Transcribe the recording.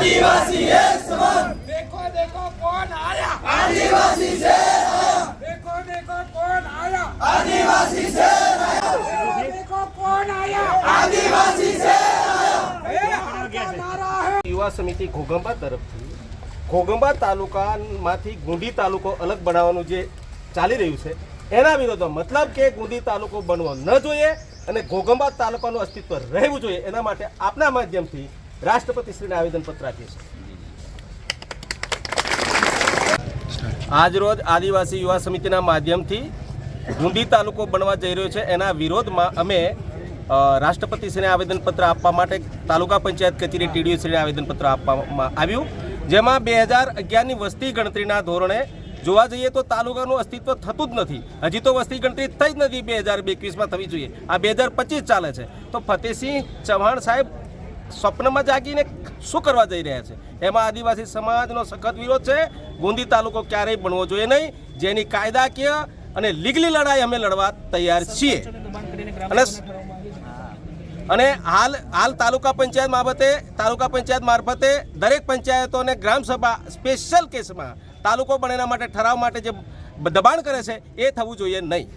આદિવાસી એક સમાન. દેખો દેખો કોણ આયા? આદિવાસી છે દેખો દેખો કોણ આયા? આદિવાસી છે દેખો કોણ આયા? આદિવાસી છે યુવા સમિતિ ઘોઘંબા તરફથી ઘોગંબા તાલુકામાંથી ગુંડી તાલુકો અલગ બનાવવાનું જે ચાલી રહ્યું છે એના વિરોધમાં મતલબ કે ગુંડી તાલુકો બનવો ન જોઈએ અને ઘોગંબા તાલુકાનું અસ્તિત્વ રહેવું જોઈએ એના માટે આપના માધ્યમથી રાષ્ટ્રપતિશ્રીને આવેદનપત્ર આપીએ છીએ. આજરોજ આદિવાસી યુવા સમિતિના માધ્યમથી ગુંદી તાલુકો બનવા જઈ રહ્યો છે. એના વિરોધમાં અમે રાષ્ટ્રપતિશ્રીને આવેદનપત્ર આપવા માટે તાલુકા પંચાયત કચેરી ટીડીઓશ્રીને આવેદનપત્ર આપવામાં આવ્યું. જેમાં બે હજાર અગિયારની વસ્તી ગણતરીના ધોરણે જોવા જઈએ તો તાલુકાનું અસ્તિત્વ થતું જ નથી. હજી તો વસ્તી ગણતરી થઈ જ નથી બે હજાર એકવીસમાં થવી જોઈએ. આ બે હજાર પચીસ ચાલે છે. તો ફતેહસિંહ ચૌહાણ સાહેબ સ્વપ્નમાં જાગીને શું કરવા જઈ રહ્યા છે? એમાં આદિવાસી સમાજનો સખત વિરોધ છે. ગુંદી તાલુકો ક્યારેય બનવો જોઈએ નહીં. જેની કાયદાકીય અને લીગલી લડાઈ અમે લડવા તૈયાર છીએ. અને અને હાલ હાલ તાલુકા પંચાયત બાબતે, તાલુકા પંચાયત મારફતે દરેક પંચાયતોને ગ્રામસભા સ્પેશિયલ કેસમાં તાલુકો બનેના માટે ઠરાવ માટે જે દબાણ કરે છે, એ થવું જોઈએ નહીં.